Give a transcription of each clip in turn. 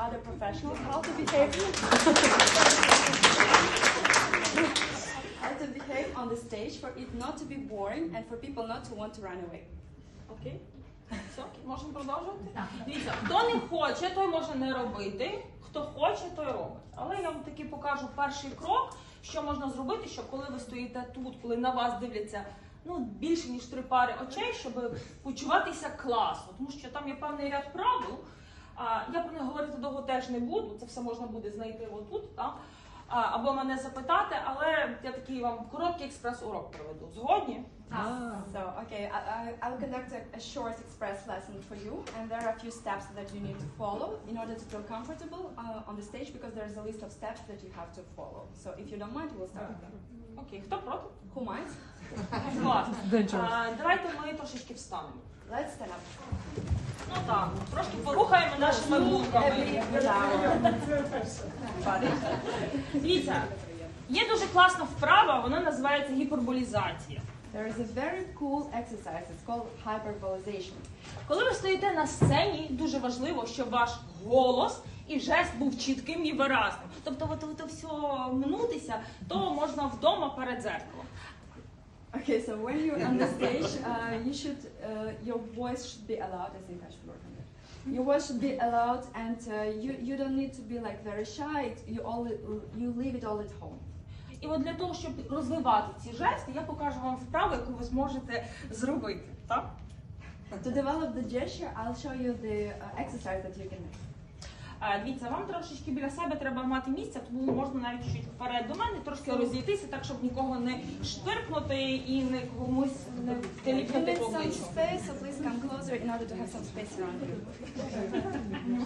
other professionals how to behave. how to behave on the stage for it not to be boring and for people not to want to run away. Окей. Все, можемо продовжувати? Дивіться, хто не хоче, той може не робити. Хто хоче, той робить. Але я вам таки покажу перший крок, що можна зробити, щоб коли ви стоїте тут, коли на вас дивляться ну, більше ніж три пари очей, щоб почуватися класно. Тому що там є певний ряд правил. Я про них говорити довго теж не буду. Це все можна буде знайти отут, так? Або мене запитати, але я такий вам короткий експрес-урок проведу. Згодні? So, okay, I, I, I'll conduct a, a short express lesson for you, and there are a few steps that you need to follow in order to feel comfortable uh, on the stage because there's a list of steps that you have to follow. So, if you don't mind, we'll start with again. Окей, хто проти? Who minds? Клас. А, давайте ми трошечки встанемо. Let's stand up. Ну так, трошки порухаємо нашими булками. Дивіться, є дуже класна вправа, вона називається гіперболізація. There is a very cool exercise. It's called hyperbolization. Коли ви стоїте на сцені, дуже важливо, щоб ваш голос і жест був чітким і виразним. Тобто, от, от, все минутися, то можна вдома перед зеркалом. Okay, so when you're on the stage, uh, you should uh, your voice should be allowed. I think I should work on it. Your voice should be allowed, and uh, you you don't need to be like very shy. It- You all you leave it all at home. І от для того, щоб розвивати ці жести, я покажу вам вправу, яку ви зможете зробити. Так? To develop the gesture, I'll show you the uh, exercise that you can make. Дивіться, вам трошечки біля себе треба мати місце, тому можна навіть чуть вперед до мене, трошки розійтися, так щоб нікого не штиркнути і не комусь не теліпнути по some обличчю. space, so please come closer in order to have some space around you.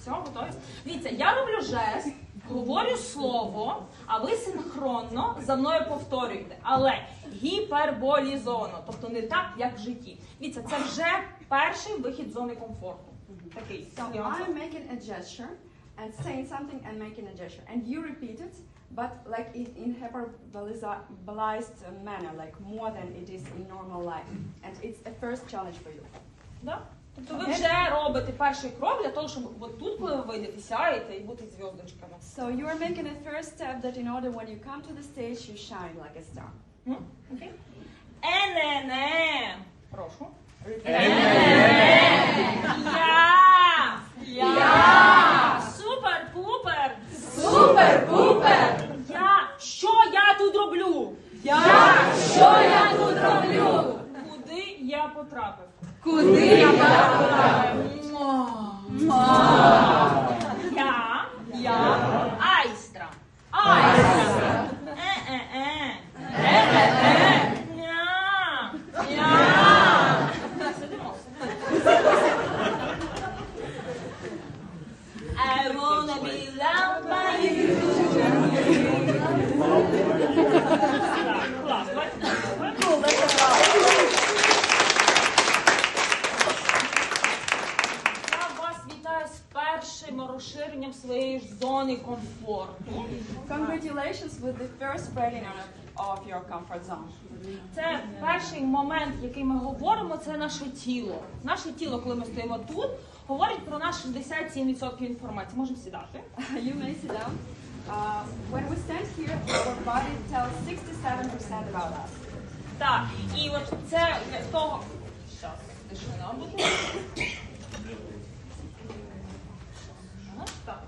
Все, готові? Дивіться, я роблю жест, говорю слово, а ви синхронно за мною повторюєте. Але гіперболізовано, тобто не так, як в житті. Дивіться, це вже перший вихід з зони комфорту. Такий. So Я вам I'm making a gesture and saying something and making a gesture, and you repeat it, but like in, in hyperbolized manner, like more than it is in normal life. And it's a first challenge for you. Да? Тобто ви вже робите перший крок для того, щоб от тут, коли ви вийдете, сяєте і бути зв'язочками. So you are making a first step that in order when you come to the stage, you shine like a star. Окей? Ене-не. Прошу. Я. Я. Супер-пупер. Супер-пупер! Я. Що я тут роблю? Я! Що я тут роблю? Куди я потрапив? Куди я потрапив? Я. Я. Айстра. Айстра. Е-е-е. Е-е-е. Ня. Я. Сидимо, сидимо. I wanna be loved by you. Так, клас, бачите? Cool, that's a Я вас вітаю з першим своєї зони комфорту. Congratulations with the first out of your comfort zone. Це перший момент, який ми говоримо, це наше тіло. Наше тіло, коли ми стоїмо тут, говорить про наш 67% інформації. Можемо сідати. you may sit down. Uh, when we stand here, our body tells 67% about us. Так, і от це для того. Щас, тишина буде. Ага, так.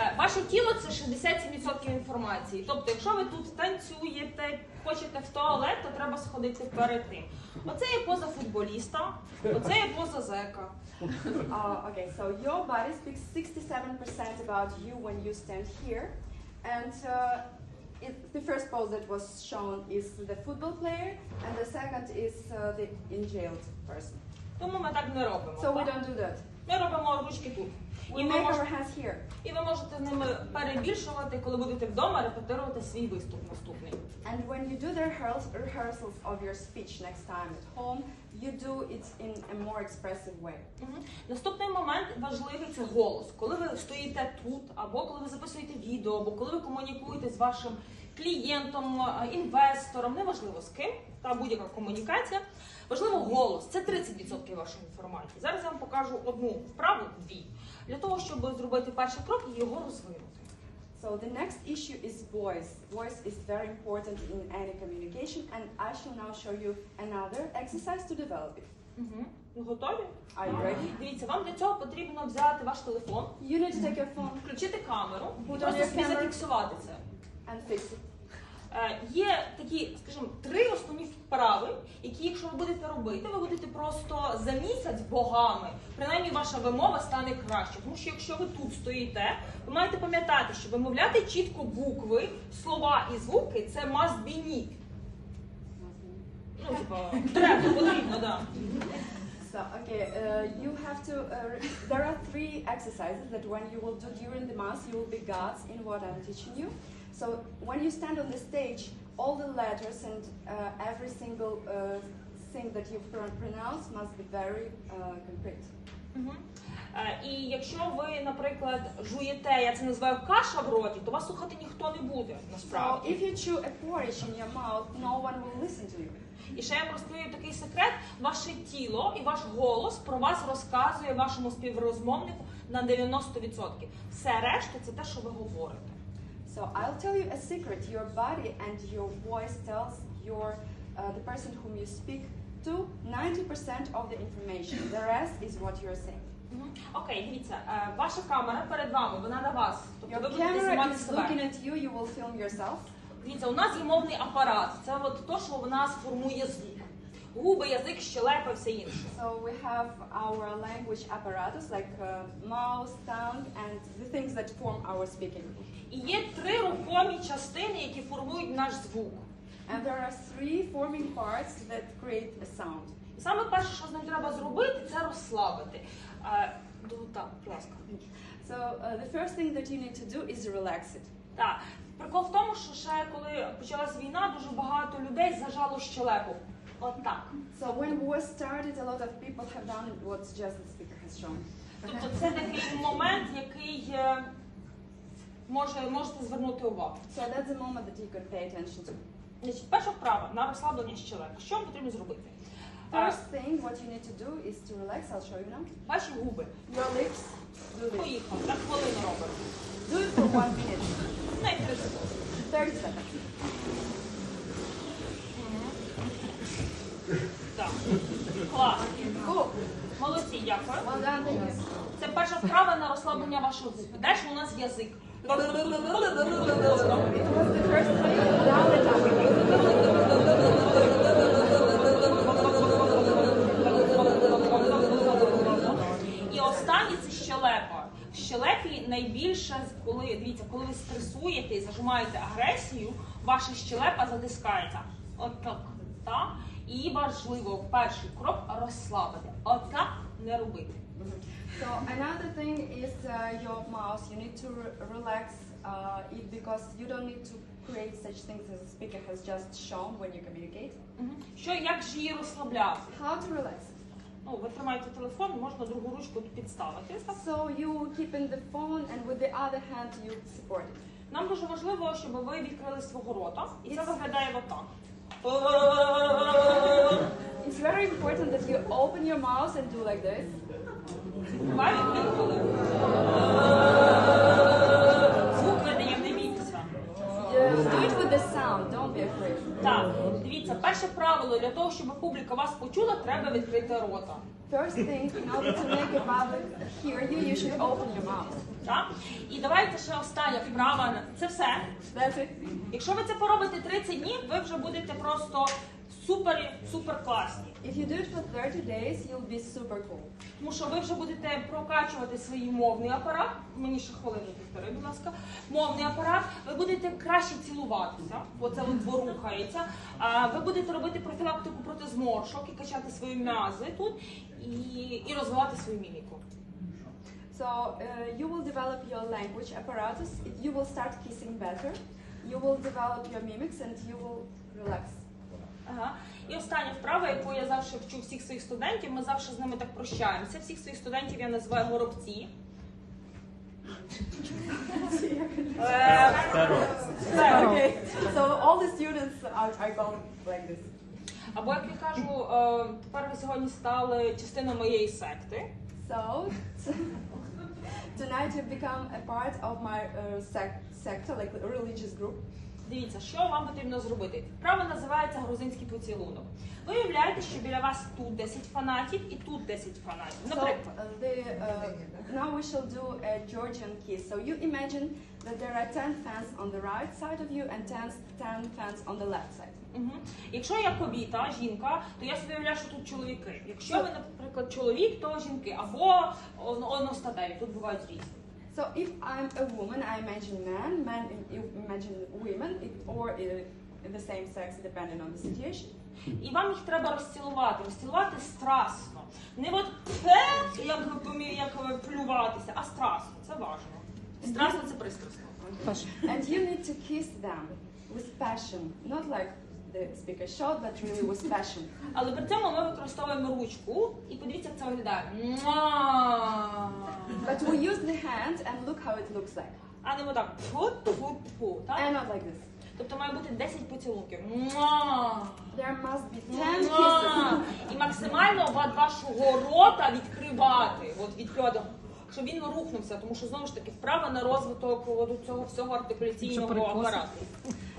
Е, Ваше тіло це 67% інформації. Тобто, якщо ви тут танцюєте, хочете в туалет, то треба сходити перед тим. Оце є поза футболіста, оце є поза зека. Uh, okay, so your body speaks 67% about you when you stand here. And uh, it, the first pose that was shown is the football player, and the second is uh, the in jailed person. Тому ми так не робимо. So we don't do that. Ми робимо ручки тут. І, ми make мож- our hands here. і ви можете з ними перебільшувати, коли будете вдома репетирувати свій виступ наступний. And when you do the rehears- rehearsals of your speech next time at home, you do it in a more expressive way. Наступний момент важливий це голос. Коли ви стоїте тут, або коли ви записуєте відео, або коли ви комунікуєте з вашим клієнтом, е, інвестором, неважливо з ким, та будь-яка комунікація. Важливо голос. Це 30% вашої інформації. Зараз я вам покажу одну вправу, дві. для того, щоб зробити перший крок і його розвинути. So the next issue is voice. Voice is very important in any communication, and I shall now show you another exercise to develop it. Угу. Ви готові? Are you ready? Дивіться, вам для цього потрібно взяти ваш телефон, You need to take your phone включити камеру Put on просто your собі camera. зафіксувати це. And fix it. Є такі, скажімо, три основні вправи, які, якщо ви будете робити, ви будете просто за місяць богами, принаймні ваша вимова стане краще. Тому що якщо ви тут стоїте, ви маєте пам'ятати, що вимовляти чітко букви, слова і звуки це must be need. Ну, типа, треба, потрібно, да. So, okay, uh, you have to. Uh, re- there are three exercises that when you will do during the mass, you will be gods in what I'm teaching you. So, when you stand on the stage, all the letters and uh, every single uh, thing that you pr- pronounce must be very uh, concrete. Мгм. Е, І якщо ви, наприклад, жуєте, я це називаю каша в роті, то вас слухати ніхто не буде So, насправді. if you chew a porridge in your mouth, no one will listen to you. І ще я вам такий секрет: ваше тіло і ваш голос про вас розказує вашому співрозмовнику на 90%. Все решта це те, що ви говорите. So I'll tell you a secret. Your body and your voice tells your uh, the person whom you speak to 90% of the information. The rest is what you're saying. Мгм. Окей, дивіться, е, ваша камера перед вами, вона на вас. Тобто ви Your будете camera знімати is себе. looking at you. You will film yourself. Дивіться, у нас є мовний апарат. Це от то, що в нас формує звук. Губи, язик, щелепа, все інше. So we have our language apparatus like uh, mouth, tongue, and the things that form our speaking. І є три рухомі частини, які формують наш звук. And there are three forming parts that create a sound. І саме перше, що з ним треба зробити, це розслабити. Е, ну, Так, будь ласка. So uh, the first thing that you need to do is relax it. Так. Прикол в тому, що ще коли почалась війна, дуже багато людей зажало щелепу. От так. So when war started, a lot of people have done what just the speaker has shown. Тобто це такий момент, який е, може, можете звернути увагу. So that's the moment that you could pay attention to. Значить, перша вправа на розслаблення щелепи. Що вам потрібно зробити? Е, First thing, what you need to do is to relax. I'll show you now. Ваші губи. Your lips, do this. Поїхали. Так хвилину робимо. Do it for one minute, Навіть 30 секунд. 30 seconds. Так. Клас. Молодці, дякую. Це перша вправа на розслаблення вашого губ. Далі у нас язик. І останнє це щелепа. В щелепі найбільше, коли дивіться, коли ви стресуєте і зажимаєте агресію, ваша щелепа затискається. От так. Так? І важливо перший крок розслабити. Отак не робити. So another thing is uh, your mouth. You need to re- relax uh, it because you don't need to create such things as the speaker has just shown when you communicate. Що як ж її розслабляти? How to relax it? Ну, ви тримаєте телефон, можна другу ручку підставити. So you keep in the phone and with the other hand you support it. Нам дуже важливо, щоб ви відкрили свого рота, і це виглядає отак. It's very important that you open your mouth and do like this. Давай відкрили. Звук видає, не бійтеся. Uh, do it with the sound. Don't be afraid. Так, Дивіться, перше правило для того, щоб публіка вас почула, треба відкрити рота. First thing, in order to make a public hear you, you should open your mouth. Так? І давайте ще остання вправа. Це все. That's it. Якщо ви це поробите 30 днів, ви вже будете просто супер, супер класні. If you do it for 30 days, you'll be super cool. Тому що ви вже будете прокачувати свій мовний апарат. Мені ще хвилину півтори, будь ласка. Мовний апарат. Ви будете краще цілуватися, бо це от ворухається. А ви будете робити профілактику проти зморшок і качати свої м'язи тут і, і розвивати свою міміку. So uh, you will develop your language apparatus. You will start kissing better. You will develop your mimics and you will relax. Ага. І остання вправа, яку я завжди вчу всіх своїх студентів, ми завжди з ними так прощаємося. Всіх своїх студентів я називаю горобці. Все. okay. So all the students are, are going like this. Або як я кажу, е, тепер ви сьогодні стали частиною моєї секти. So tonight you've become a part of my uh, sec- sector, like religious group. Дивіться, що вам потрібно зробити. Вправа називається грузинський поцілунок. Ви уявляєте, що біля вас тут 10 фанатів і тут 10 фанатів. Наприклад. uh, the, uh, now we shall do a Georgian kiss. So you imagine that there are 10 fans on the right side of you and 10, 10 fans on the left side. Угу. Якщо я кобіта, жінка, то я собі уявляю, що тут чоловіки. Якщо ви, наприклад, чоловік, то жінки або одностатеві, тут бувають різні. So if I'm a woman, I imagine men, men you imagine women, if, or uh, the same sex depending on the situation. І вам їх треба розцілувати, розцілувати страсно. Не от те, як, помі- як плюватися, а страсно. Це важливо. Страсно це пристрасно. And you need to kiss them with passion, not like the speaker showed, but really with passion. Але при цьому ми використовуємо ручку і подивіться, як це виглядає. But we use the hand and look how it looks like. А не фу-фу-фу, так? And not like this. Тобто має бути 10 поцілунків. Муа! There must be 10 Муа! kisses. І максимально вашого рота відкривати. От відкривати. Щоб він не рухнувся, тому що знову ж таки вправа на розвиток от цього всього артикуляційного апарату.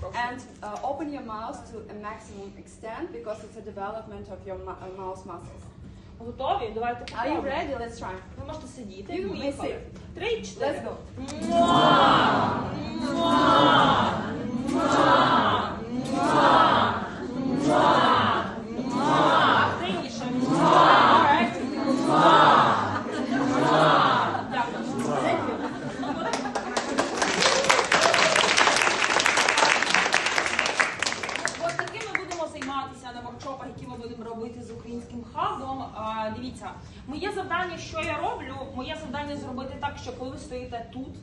Прошу. And uh, open your mouth to a maximum extent because it's a development of your mu- uh, mouth muscles. Готові? Давайте Are you попробуємо. ready? Let's try. Ви можете сидіти. You may Поїхали. sit. Три, чотири. Let's go. Муа! Муа! Муа! Ми будемо робити з українським хабом. Дивіться, моє завдання, що я роблю, моє завдання зробити так, що коли ви стоїте тут,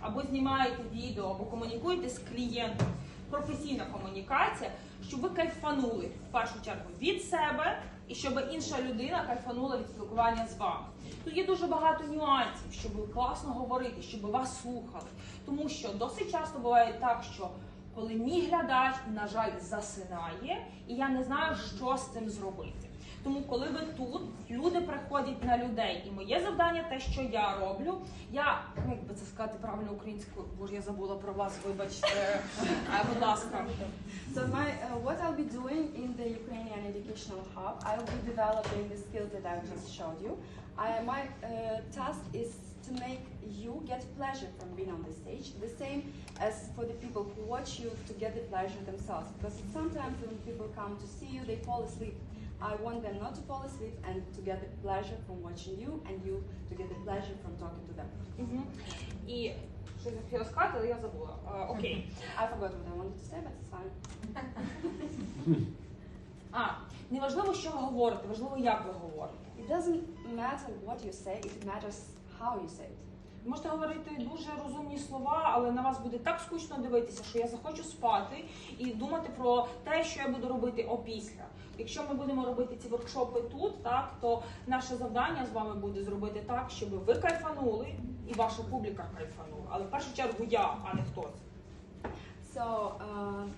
або знімаєте відео, або комунікуєте з клієнтом, професійна комунікація, щоб ви кайфанули в першу чергу від себе і щоб інша людина кайфанула від спілкування з вами. Тут є дуже багато нюансів, щоб класно говорити, щоб вас слухали. Тому що досить часто буває так, що коли мій глядач, на жаль, засинає, і я не знаю, що з цим зробити. Тому, коли ви тут, люди приходять на людей, і моє завдання, те, що я роблю, я ну, як би це сказати правильно українською, боже, я забула про вас, вибачте, будь ласка. So my, uh, what I'll be doing in the Ukrainian Educational Hub, I'll be developing the skills that I've just showed you. I, my uh, task is to make get pleasure from being on the stage, the same as for the people who watch you to get the pleasure themselves. Because sometimes when people come to see you, they fall asleep. I want them not to fall asleep and to get the pleasure from watching you, and you to get the pleasure from talking to them. Мгм. І що я хотіла сказати, але я забула. А, окей. I forgot what I wanted to say, but it's fine. А, не важливо, що ви говорите, важливо, як ви говорите. It doesn't matter what you say, it matters how you say it. Можете говорити дуже розумні слова, але на вас буде так скучно дивитися, що я захочу спати і думати про те, що я буду робити опісля. Якщо ми будемо робити ці воркшопи тут, так то наше завдання з вами буде зробити так, щоб ви кайфанули і ваша публіка кайфанула. Але в першу чергу я, а не хтось. So uh,